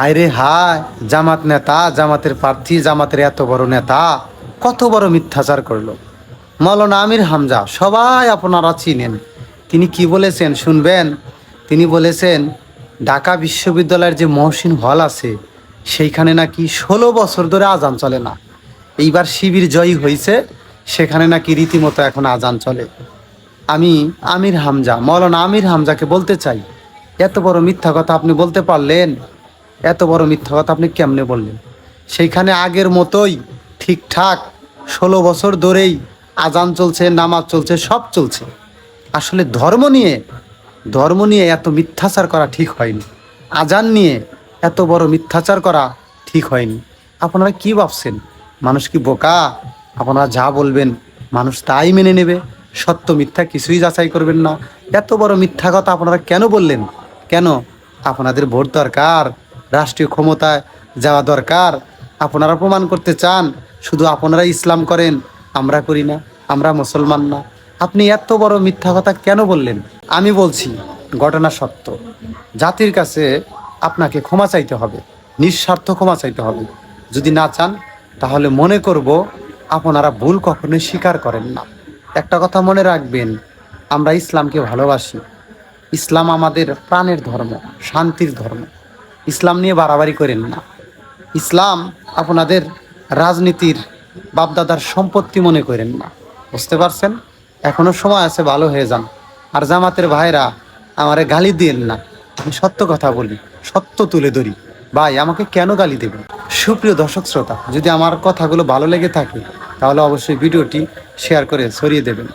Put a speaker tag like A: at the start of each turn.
A: হায় রে হায়, জামাত নেতা, জামাতের প্রার্থী, জামাতের এত বড় নেতা, কত বড় মিথ্যাচার করল। মৌলানা আমির হামজা, সবাই আপনারা চিনেন। তিনি কি বলেছেন শুনবেন? তিনি বলেছেন, ঢাকা বিশ্ববিদ্যালয়ের যে মহসিন হল আছে, সেইখানে নাকি ষোলো বছর ধরে আজান চলে না। এইবার শিবির জয়ী হয়েছে সেখানে নাকি রীতিমতো এখন আজান চলে। আমি আমির হামজা, মৌলানা আমির হামজাকে বলতে চাই, এত বড় মিথ্যা কথা আপনি বলতে পারলেন? এত বড় মিথ্যা কথা আপনি কেমনে বললেন? সেইখানে আগের মতোই ঠিকঠাক ষোলো বছর ধরেই আজান চলছে, নামাজ চলছে, সব চলছে। আসলে ধর্ম নিয়ে ধর্ম নিয়ে এত মিথ্যাচার করা ঠিক হয়নি। আজান নিয়ে এত বড় মিথ্যাচার করা ঠিক হয়নি। আপনারা কি ভাবছেন? মানুষ কি বোকা? আপনারা যা বলবেন, মানুষ তাই মেনে নেবে। সত্য মিথ্যা কিছুই যাচাই করবেন না। এত বড় মিথ্যা কথা আপনারা কেন বললেন? কেন? আপনাদের ভোট দরকার। রাষ্ট্রীয় ক্ষমতায় যাওয়া দরকার। আপনারা প্রমাণ করতে চান, শুধু আপনারা ইসলাম করেন, আমরা করি না, আমরা মুসলমান না। আপনি এত বড় মিথ্যা কথা কেন বললেন? আমি বলছি, ঘটনা সত্য। জাতির কাছে আপনাকে ক্ষমা চাইতে হবে, নিঃস্বার্থ ক্ষমা চাইতে হবে। যদি না চান, তাহলে মনে করব, আপনারা ভুল কখনোই স্বীকার করেন না। একটা কথা মনে রাখবেন, আমরা ইসলামকে ভালোবাসি। ইসলাম আমাদের প্রাণের ধর্ম, শান্তির ধর্ম। ইসলাম নিয়ে বাড়াবাড়ি করেন না। ইসলাম আপনাদের রাজনীতির বাপদাদার সম্পত্তি মনে করেন না। বুঝতে পারছেন? এখনও সময় আছে, ভালো হয়ে যান। আর জামাতের ভাইরা আমারে গালি দিয়েন না। আমি সত্য কথা বলি, সত্য তুলে ধরি। ভাই, আমাকে কেন গালি দেবেন? সুপ্রিয় দর্শক শ্রোতা, যদি আমার কথাগুলো ভালো লেগে থাকে, তাহলে অবশ্যই ভিডিওটি শেয়ার করে ছড়িয়ে দেবেন।